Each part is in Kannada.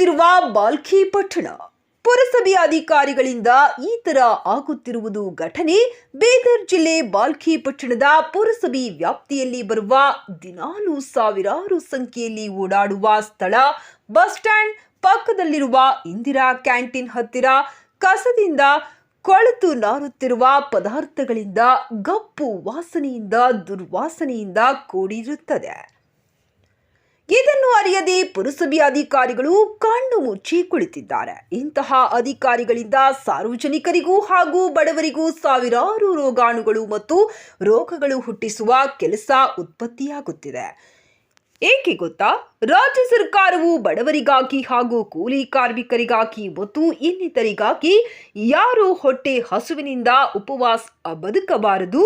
ಆಗುತ್ತಿರುವ ಬಾಲ್ಕಿ ಪಟ್ಟಣ. ಪುರಸಭೆ ಅಧಿಕಾರಿಗಳಿಂದ ಈ ತರ ಆಗುತ್ತಿರುವುದು ಘಟನೆ. ಬೀದರ್ ಜಿಲ್ಲೆ ಬಾಲ್ಕಿ ಪಟ್ಟಣದ ಪುರಸಭೆ ವ್ಯಾಪ್ತಿಯಲ್ಲಿ ಬರುವ ದಿನಾಲು ಸಾವಿರಾರು ಸಂಖ್ಯೆಯಲ್ಲಿ ಓಡಾಡುವ ಸ್ಥಳ. ಬಸ್ ಸ್ಟ್ಯಾಂಡ್ ಪಕ್ಕದಲ್ಲಿರುವ ಇಂದಿರಾ ಕ್ಯಾಂಟೀನ್ ಹತ್ತಿರ ಕಸದಿಂದ ಕೊಳೆತು ನಾರುತ್ತಿರುವ ಪದಾರ್ಥಗಳಿಂದ ಗಪ್ಪು ವಾಸನೆಯಿಂದ, ದುರ್ವಾಸನೆಯಿಂದ ಕೂಡಿರುತ್ತದೆ. ಇದನ್ನು ಅರಿಯದೆ ಪುರಸಭೆ ಅಧಿಕಾರಿಗಳು ಕಣ್ಣು ಮುಚ್ಚಿ ಕುಳಿತಿದ್ದಾರೆ. ಇಂತಹ ಅಧಿಕಾರಿಗಳಿಂದ ಸಾರ್ವಜನಿಕರಿಗೂ ಹಾಗೂ ಬಡವರಿಗೂ ಸಾವಿರಾರು ರೋಗಾಣುಗಳು ಮತ್ತು ರೋಗಗಳು ಹುಟ್ಟಿಸುವ ಕೆಲಸ ಉತ್ಪತ್ತಿಯಾಗುತ್ತಿದೆ. ಏಕೆ ಗೊತ್ತಾ? ರಾಜ್ಯ ಸರ್ಕಾರವು ಬಡವರಿಗಾಗಿ ಹಾಗೂ ಕೂಲಿ ಕಾರ್ಮಿಕರಿಗಾಗಿ ಮತ್ತು ಇನ್ನಿತರಿಗಾಗಿ ಯಾರು ಹೊಟ್ಟೆ ಹಸುವಿನಿಂದ ಉಪವಾಸ ಬದುಕಬಾರದು?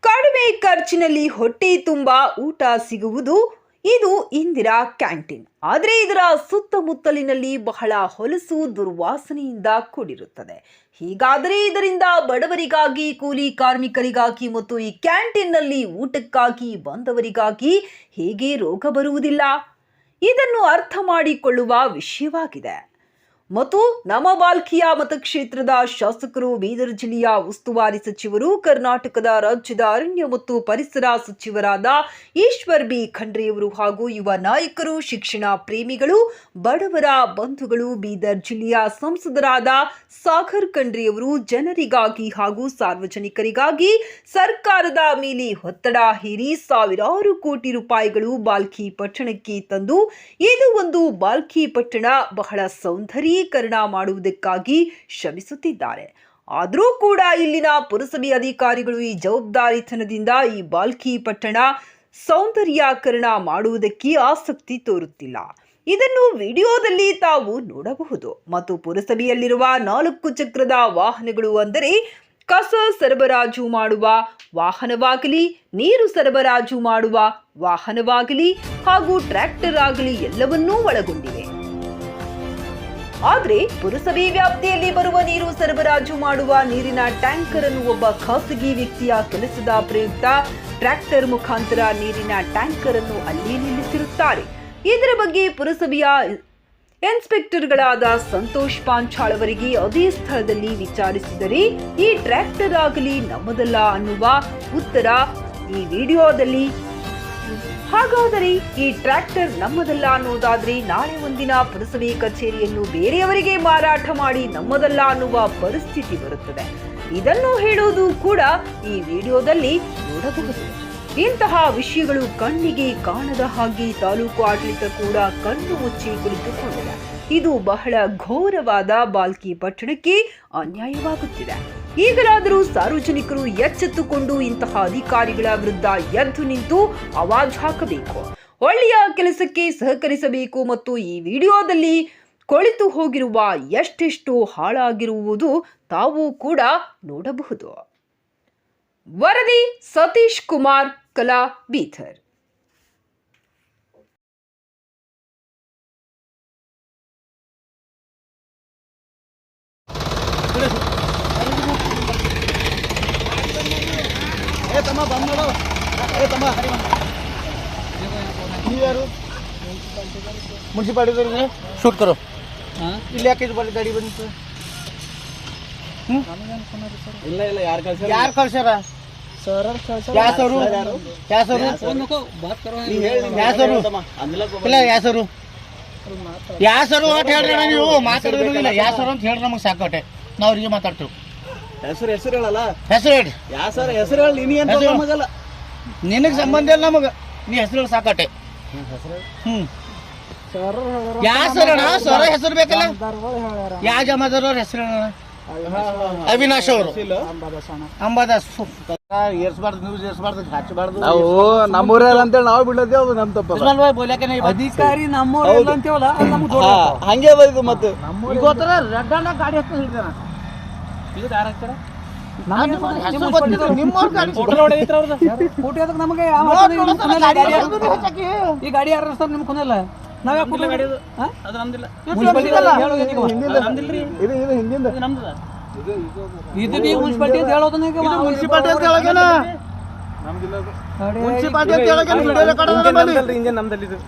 ಕಡಿಮೆ ಖರ್ಚಿನಲ್ಲಿ ಹೊಟ್ಟೆ ತುಂಬ ಊಟ ಸಿಗುವುದು ಇದು ಇಂದಿರಾ ಕ್ಯಾಂಟೀನ್. ಆದರೆ ಇದರ ಸುತ್ತಮುತ್ತಲಿನಲ್ಲಿ ಬಹಳ ಹೊಲಸು ದುರ್ವಾಸನೆಯಿಂದ ಕೂಡಿರುತ್ತದೆ. ಹೀಗಾದರೆ ಇದರಿಂದ ಬಡವರಿಗಾಗಿ, ಕೂಲಿ ಕಾರ್ಮಿಕರಿಗಾಗಿ ಮತ್ತು ಈ ಕ್ಯಾಂಟೀನ್ನಲ್ಲಿ ಊಟಕ್ಕಾಗಿ ಬಂದವರಿಗಾಗಿ ಹೇಗೆ ರೋಗ ಬರುವುದಿಲ್ಲ? ಇದನ್ನು ಅರ್ಥ ಮಾಡಿಕೊಳ್ಳುವ ವಿಷಯವಾಗಿದೆ. ಮತ್ತು ನಮ್ಮ ಬಾಲ್ಕಿಯ ಮತಕ್ಷೇತ್ರದ ಶಾಸಕರು ಬೀದರ್ ಜಿಲ್ಲೆಯ ಉಸ್ತುವಾರಿ ಸಚಿವರು, ಕರ್ನಾಟಕದ ರಾಜ್ಯದ ಅರಣ್ಯ ಮತ್ತು ಪರಿಸರ ಸಚಿವರಾದ ಈಶ್ವರ್ ಬಿ. ಖಂಡ್ರೆಯವರು ಹಾಗೂ ಯುವ ನಾಯಕರು, ಶಿಕ್ಷಣ ಪ್ರೇಮಿಗಳು, ಬಡವರ ಬಂಧುಗಳು ಬೀದರ್ ಜಿಲ್ಲೆಯ ಸಂಸದರಾದ ಸಾಗರ್ ಖಂಡ್ರೆಯವರು ಜನರಿಗಾಗಿ ಹಾಗೂ ಸಾರ್ವಜನಿಕರಿಗಾಗಿ ಸರ್ಕಾರದ ಮೇಲೆ ಒತ್ತಡ ಹೇರಿ ಸಾವಿರಾರು ಕೋಟಿ ರೂಪಾಯಿಗಳು ಬಾಲ್ಕಿ ಪಟ್ಟಣಕ್ಕೆ ತಂದು, ಇದು ಒಂದು ಬಾಲ್ಕಿ ಪಟ್ಟಣ ಬಹಳ ಸೌಂದರ್ಯೀಕರಣ ಮಾಡುವುದಕ್ಕಾಗಿ ಶ್ರಮಿಸುತ್ತಿದ್ದಾರೆ. ಆದರೂ ಕೂಡ ಇಲ್ಲಿನ ಪುರಸಭೆ ಅಧಿಕಾರಿಗಳು ಈ ಜವಾಬ್ದಾರಿತನದಿಂದ ಈ ಬಾಲ್ಕಿ ಪಟ್ಟಣ ಸೌಂದರ್ಯಾಕರಣ ಮಾಡುವುದಕ್ಕೆ ಆಸಕ್ತಿ ತೋರುತ್ತಿಲ್ಲ. ಇದನ್ನು ವಿಡಿಯೋದಲ್ಲಿ ತಾವು ನೋಡಬಹುದು. ಮತ್ತು ಪುರಸಭೆಯಲ್ಲಿರುವ ನಾಲ್ಕು ಚಕ್ರದ ವಾಹನಗಳು ಅಂದರೆ ಕಸ ಸರಬರಾಜು ಮಾಡುವ ವಾಹನವಾಗಲಿ, ನೀರು ಸರಬರಾಜು ಮಾಡುವ ವಾಹನವಾಗಲಿ ಹಾಗೂ ಟ್ರ್ಯಾಕ್ಟರ್ ಆಗಲಿ ಎಲ್ಲವನ್ನೂ ಒಳಗೊಂಡಿವೆ. ಆದರೆ ಪುರಸಭೆ ವ್ಯಾಪ್ತಿಯಲ್ಲಿ ಬರುವ ನೀರು ಸರಬರಾಜು ಮಾಡುವ ನೀರಿನ ಟ್ಯಾಂಕರ್ ಅನ್ನು ಒಬ್ಬ ಖಾಸಗಿ ವ್ಯಕ್ತಿಯ ಕೆಲಸದ ಪ್ರಯುಕ್ತ ಟ್ರ್ಯಾಕ್ಟರ್ ಮುಖಾಂತರ ನೀರಿನ ಟ್ಯಾಂಕರ್ ಅನ್ನು ಅಲ್ಲಿ ನಿಲ್ಲಿಸಿರುತ್ತಾರೆ. ಇದರ ಬಗ್ಗೆ ಪುರಸಭೆಯ ಇನ್ಸ್ಪೆಕ್ಟರ್ಗಳಾದ ಸಂತೋಷ್ ಪಾಂಚಾಳ್ ಅವರಿಗೆ ಅದೇ ಸ್ಥಳದಲ್ಲಿ ವಿಚಾರಿಸಿದರೆ, ಈ ಟ್ರ್ಯಾಕ್ಟರ್ ಆಗಲಿ ನಮ್ಮದಲ್ಲ ಅನ್ನುವ ಉತ್ತರ ಈ ವಿಡಿಯೋದಲ್ಲಿ ಹಾಗಾದರೆ ಈ ಟ್ರ್ಯಾಕ್ಟರ್ ನಮ್ಮದಲ್ಲ ಅನ್ನೋದಾದ್ರೆ ನಾಳೆ ಒಂದಿನ ಪುರಸಭೆ ಕಚೇರಿಯನ್ನು ಬೇರೆಯವರಿಗೆ ಮಾರಾಟ ಮಾಡಿ ನಮ್ಮದಲ್ಲ ಅನ್ನುವ ಪರಿಸ್ಥಿತಿ ಬರುತ್ತದೆ. ಇದನ್ನು ಹೇಳುವುದು ಕೂಡ ಈ ವಿಡಿಯೋದಲ್ಲಿ ನೋಡಬಹುದು. ಇಂತಹ ವಿಷಯಗಳು ಕಣ್ಣಿಗೆ ಕಾಣದ ಹಾಗೆ ತಾಲೂಕು ಆಡಳಿತ ಕೂಡ ಕಣ್ಣು ಮುಚ್ಚಿ ಕುಳಿತುಕೊಂಡಿದೆ. ಇದು ಬಹಳ ಘೋರವಾದ ಬಾಲ್ಕಿ ಪಟ್ಟಣಕ್ಕೆ ಅನ್ಯಾಯವಾಗುತ್ತಿದೆ. ಈಗಲಾದರೂ ಸಾರ್ವಜನಿಕರು ಎಚ್ಚೆತ್ತುಕೊಂಡು ಇಂತಹ ಅಧಿಕಾರಿಗಳ ವಿರುದ್ಧ ಎದ್ದು ನಿಂತು ಅವಾಜ್ ಹಾಕಬೇಕು. ಒಳ್ಳೆಯ ಕೆಲಸಕ್ಕೆ ಸಹಕರಿಸಬೇಕು ಮತ್ತು ಈ ವಿಡಿಯೋದಲ್ಲಿ ಕೊಳಿತು ಹೋಗಿರುವ ಎಷ್ಟೆಷ್ಟು ಹಾಳಾಗಿರುವುದು ತಾವು ಕೂಡ ನೋಡಬಹುದು. ವರದಿ ಸತೀಶ್ ಕುಮಾರ್, ಕಲಾ ಏ ತಮ್ಮ ತಮ್ಮ ಶೂಟ್ ಕರೋ. ಇಲ್ಲಿ ಯಾಕೆ ಗಾಡಿ ಬಂದಿತ್ತು ಇಲ್ಲ ಯಾರು ಕಳ್ಸ್ಯಾರ? ಯಾರು ಕಳ್ಸ್ಯಾರ? ಯಾಸರು ಯಾಸರು ಯಾಸರು ಇಲ್ಲ ಯಾಸರು ಯಾಸರು ಅಂತ ಹೇಳ್ರಿ ನೀವು. ಮಾತಾಡೋದಿಲ್ಲ ಯಾಸರು ಅಂತ ನಾವು ಅವ್ರಿಗೆ ಮಾತಾಡ್ತೀವಿ. ಹೆಸರು ಹೆಸರು ಹೇಳಲ್ಲ ಹೆಸರು ಹೇಳ್ರಿ ಯಾ ಸರ್ ಹೆಸರು ಹೇಳಿ ನೀನು ಏನು ಹೆಸರು? ನಮಗಲ್ಲ. ನಿನಗೆ ಸಂಬಂಧ ಇಲ್ಲ ನಮಗೆ. ನೀ ಹೆಸರು? ಹೇಳಿ ಸಾಕಾಟೆ ಹ್ಮ್ ಯಾ ಸರ್ ಅಣ್ಣ? ಸರ ಹೆಸರು ಬೇಕಲ್ಲ? ಯಾ ಜಮಾದಾರ್ ಅವ್ರ ಹೆಸರು ಹೇಳೋಣ ಅವಿನಾಶ್ ಅವರು. ಅಂಬಾದಾಸ್ ಏರ್ಸ್ಬಾರ್ದು ನ್ಯೂಸ್ ಏರ್ಸ್ಬಾರ್ದು ಹಚ್ಚಬಾರ್ದು ನಾವು ನಮ್ಮೂರ ಅಂತೇಳಿ ನಾವು ಬಿಡೋದೇವ್ ನಮ್ ತಪ್ಪ ಉಸ್ಮಾನ್ ಭಾಯ್ ಬೋಲ್ಯಾಕೆ ಅಧಿಕಾರಿ ನಮ್ಮೂರಲ್ಲ ಅಂತೇವಲ್ಲ ಅದು ನಮ್ಗೆ ಹಂಗೆ ಬೈದು ಮತ್ತೆ. ಈಗ ಗೊತ್ತಲ್ಲ ರೆಡ್ ಅಣ್ಣ ಗಾಡಿ ಹತ್ತಿರ ಹಿಡಿದಾನ ಅದಕ್ಕೆ ನಮಗೆ. ಈ ಗಾಡಿ ಯಾರು ಸರ್ ನಿಮ್ಗೆ ಕುಂದಲ್ಲ ನಾವ್ ಯಾಕೆ ಗಾಡಿ ಮುನ್ಸಿಪಾಲ್ಟಿ ಅಲ್ಲ. ಇದು ಇದು ಇದು ಬಿ ಮುನ್ಸಿಪಾಲ್ಟಿ ಅಂತ ಹೇಳೋದು ನೀವು? ಇದು ಮುನ್ಸಿಪಾಲ್ಟಿ ಅಂತ ಮುನ್ಸಿಪಾಲ್ಟಿ ಅದ ನಮ್ಮಲ್ಲಿ. ಇಂಜನ್ ನಮ್ದಲ್ಲಿ ಇದು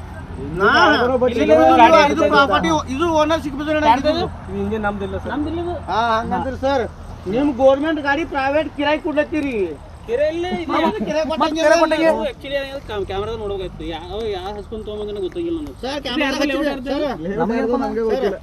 ಇದು ಪ್ರಾಪರ್ಟಿ ಇದು ಓನರ್ ಸಿಕ್ಬಿದ್ರೆ ಹಿಂಗೆ ನಮ್ದಿಲ್ಲ ಸರ್. ನಮ್ದಿಲ್ಲ. ಹಾ ಹಂಗಂದ್ರಿ ಸರ್ ನಿಮ್ ಗೋರ್ಮೆಂಟ್ ಗಾಡಿ ಪ್ರೈವೇಟ್ ಕಿರಾಯಿ ಕೊಡ್ಲತ್ತೀರಿ. ಗೊತ್ತಾಗಿಲ್ಲ